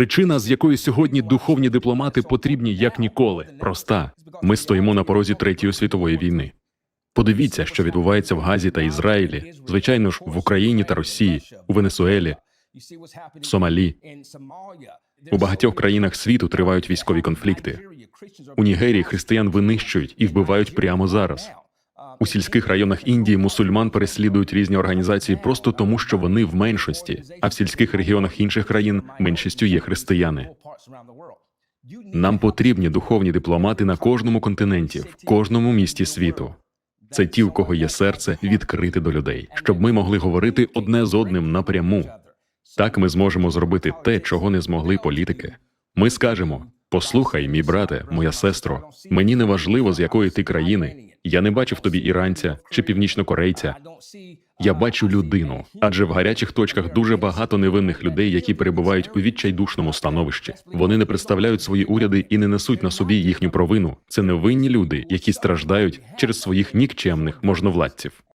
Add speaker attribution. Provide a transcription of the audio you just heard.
Speaker 1: Причина, з якої сьогодні духовні дипломати потрібні як ніколи, проста: ми стоїмо на порозі третьої світової війни. Подивіться, що відбувається в Газі та Ізраїлі, звичайно ж, в Україні та Росії, у Венесуелі,
Speaker 2: в Сомалі.
Speaker 1: у багатьох країнах світу тривають військові конфлікти. У Нігерії християн винищують і вбивають прямо зараз. У сільських районах Індії мусульман переслідують різні організації просто тому, що вони в меншості, а в сільських регіонах інших країн меншістю є християни. Нам потрібні духовні дипломати на кожному континенті, в кожному місті світу. Це ті, у кого є серце відкрите до людей, щоб ми могли говорити одне з одним напряму. Так ми зможемо зробити те, чого не змогли політики. Ми скажемо: послухай, мій брате, моя сестро, мені не важливо, з якої ти країни. Я не бачив тобі іранця чи північнокорейця. Я бачу людину, адже в гарячих точках дуже багато невинних людей, які перебувають у відчайдушному становищі. Вони не представляють свої уряди і не несуть на собі їхню провину. Це невинні люди, які страждають через своїх нікчемних можновладців.